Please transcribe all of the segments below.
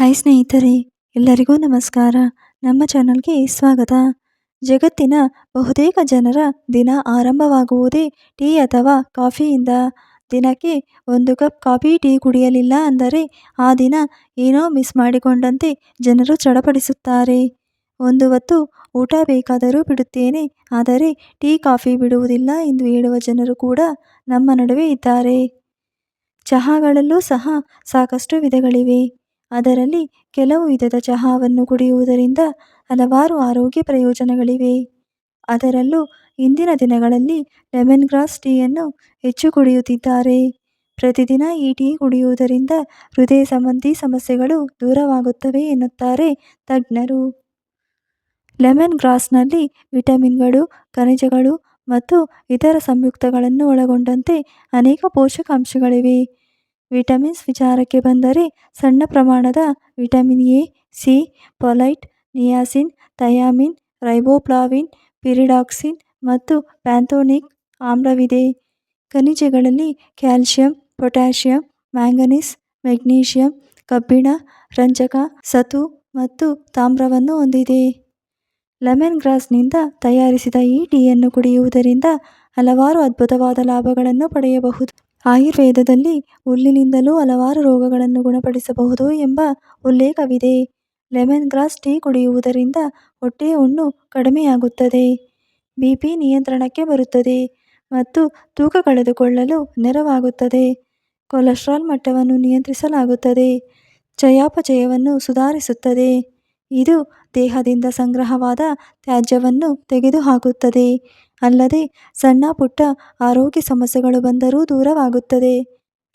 Hi ಸ್ನೇಹಿತರೆ, ಎಲ್ಲರಿಗೂ ನಮಸ್ಕಾರ. ನಮ್ಮ ಚಾನಲ್ಗೆ ಸ್ವಾಗತ. ಜಗತ್ತಿನ ಬಹುತೇಕ ಜನರ ದಿನ ಆರಂಭವಾಗುವುದೇ ಟೀ ಅಥವಾ ಕಾಫಿಯಿಂದ. ದಿನಕ್ಕೆ ಒಂದು ಕಪ್ ಕಾಫಿ ಟೀ ಕುಡಿಯಲಿಲ್ಲ ಅಂದರೆ ಆ ದಿನ ಏನೋ ಮಿಸ್ ಮಾಡಿಕೊಂಡಂತೆ ಜನರು ಚಡಪಡಿಸುತ್ತಾರೆ. ಒಂದು ಹೊತ್ತು ಊಟ ಬೇಕಾದರೂ ಬಿಡುತ್ತೇನೆ, ಆದರೆ ಟೀ ಕಾಫಿ ಬಿಡುವುದಿಲ್ಲ ಎಂದು ಹೇಳುವ ಜನರು ಕೂಡ ನಮ್ಮ ನಡುವೆ ಇದ್ದಾರೆ. ಚಹಾಗಳಲ್ಲೂ ಸಹ ಸಾಕಷ್ಟು ವಿಧಗಳಿವೆ. ಅದರಲ್ಲಿ ಕೆಲವು ವಿಧದ ಚಹಾವನ್ನು ಕುಡಿಯುವುದರಿಂದ ಹಲವಾರು ಆರೋಗ್ಯ ಪ್ರಯೋಜನಗಳಿವೆ. ಅದರಲ್ಲೂ ಇಂದಿನ ದಿನಗಳಲ್ಲಿ ಲೆಮನ್ ಗ್ರಾಸ್ ಟೀಯನ್ನು ಹೆಚ್ಚು ಕುಡಿಯುತ್ತಿದ್ದಾರೆ. ಪ್ರತಿದಿನ ಈ ಟೀ ಕುಡಿಯುವುದರಿಂದ ಹೃದಯ ಸಂಬಂಧಿ ಸಮಸ್ಯೆಗಳು ದೂರವಾಗುತ್ತವೆ ಎನ್ನುತ್ತಾರೆ ತಜ್ಞರು. ಲೆಮನ್ ಗ್ರಾಸ್ನಲ್ಲಿ ವಿಟಮಿನ್ಗಳು, ಖನಿಜಗಳು ಮತ್ತು ಇತರ ಸಂಯುಕ್ತಗಳನ್ನು ಒಳಗೊಂಡಂತೆ ಅನೇಕ ಪೋಷಕಾಂಶಗಳಿವೆ. ವಿಟಮಿನ್ಸ್ ವಿಚಾರಕ್ಕೆ ಬಂದರೆ ಸಣ್ಣ ಪ್ರಮಾಣದ vitamin A, C, folate, niacin, thiamine riboflavin pyridoxine ಮತ್ತು ಪ್ಯಾಂಥೋನಿಕ್ ಆಮ್ಲವಿದೆ. ಖನಿಜಗಳಲ್ಲಿ ಕ್ಯಾಲ್ಸಿಯಂ, ಪೊಟ್ಯಾಷಿಯಂ, ಮ್ಯಾಂಗನೀಸ್, ಮೆಗ್ನೀಷಿಯಂ, ಕಬ್ಬಿಣ, ರಂಜಕ, ಸತು ಮತ್ತು ತಾಮ್ರವನ್ನು ಹೊಂದಿದೆ. ಲೆಮನ್ ಗ್ರಾಸ್ನಿಂದ ತಯಾರಿಸಿದ ಈ ಟೀಯನ್ನು ಕುಡಿಯುವುದರಿಂದ ಹಲವಾರು ಅದ್ಭುತವಾದ ಲಾಭಗಳನ್ನು ಪಡೆಯಬಹುದು. ಆಯುರ್ವೇದದಲ್ಲಿ ಹುಲ್ಲಿನಿಂದಲೂ ಹಲವಾರು ರೋಗಗಳನ್ನು ಗುಣಪಡಿಸಬಹುದು ಎಂಬ ಉಲ್ಲೇಖವಿದೆ. ಲೆಮನ್ ಗ್ರಾಸ್ ಟೀ ಕುಡಿಯುವುದರಿಂದ ಹೊಟ್ಟೆಯ ಹುಣ್ಣು ಕಡಿಮೆಯಾಗುತ್ತದೆ ಬಿ ಪಿ ನಿಯಂತ್ರಣಕ್ಕೆ ಬರುತ್ತದೆ ಮತ್ತು ತೂಕ ಕಳೆದುಕೊಳ್ಳಲು ನೆರವಾಗುತ್ತದೆ. ಕೊಲೆಸ್ಟ್ರಾಲ್ ಮಟ್ಟವನ್ನು ನಿಯಂತ್ರಿಸಲಾಗುತ್ತದೆ, ಚಯಾಪಚಯವನ್ನು ಸುಧಾರಿಸುತ್ತದೆ. ಇದು ದೇಹದಿಂದ ಸಂಗ್ರಹವಾದ ತ್ಯಾಜ್ಯವನ್ನು ತೆಗೆದುಹಾಕುತ್ತದೆ. ಅಲ್ಲದೆ ಸಣ್ಣ ಪುಟ್ಟ ಆರೋಗ್ಯ ಸಮಸ್ಯೆಗಳು ಬಂದರೂ ದೂರವಾಗುತ್ತದೆ.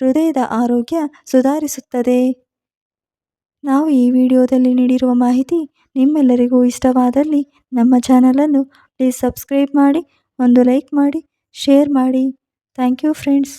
ಹೃದಯದ ಆರೋಗ್ಯ ಸುಧಾರಿಸುತ್ತದೆ. ನಾವು ಈ ವಿಡಿಯೋದಲ್ಲಿ ನೀಡಿರುವ ಮಾಹಿತಿ ನಿಮ್ಮೆಲ್ಲರಿಗೂ ಇಷ್ಟವಾದಲ್ಲಿ ನಮ್ಮ ಚಾನಲನ್ನು ಪ್ಲೀಸ್ ಸಬ್ಸ್ಕ್ರೈಬ್ ಮಾಡಿ, ಒಂದು ಲೈಕ್ ಮಾಡಿ, ಶೇರ್ ಮಾಡಿ. Thank you friends.